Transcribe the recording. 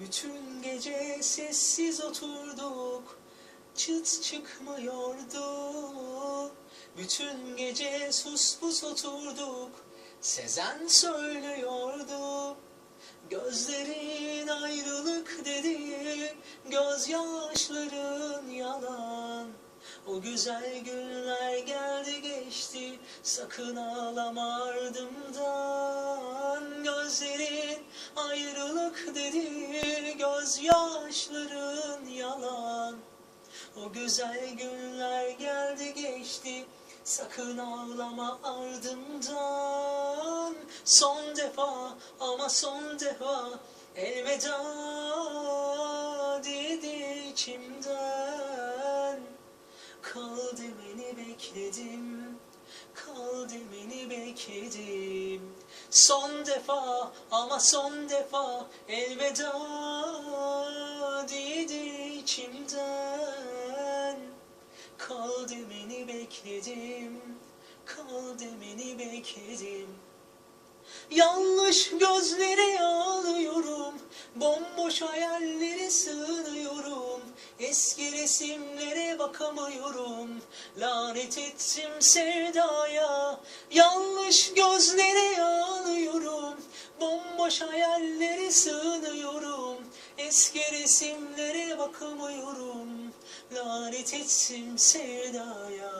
Bütün gece sessiz oturduk Çıt çıkmıyordu Bütün gece sus oturduk Sezen söylüyordu. Gözlerin ayrılık dedi Gözyaşların yalan. O güzel günler geldi geçti Sakın ağlama ardımdan. Gözlerin ayrılık dedi Gözyaşların yalan. O güzel günler geldi geçti. Sakın ağlama ardımdan. Son defa ama son defa Elveda dedi içimden. Kal demeni bekledim Kal demeni bekledim Son defa ama son defa Elveda dedi içimden. Kal demeni bekledim Kal demeni bekledim. Yanlış gözlere ağlıyorum Bomboş hayallere sığınıyorum. Eski resimlere bakamıyorum Lanet ettim sevdaya. Yanlış gözlere ağlıyorum Bomboş hayallere sığınıyorum. Eski resimlere bakamıyorum Lanet ettim sevdaya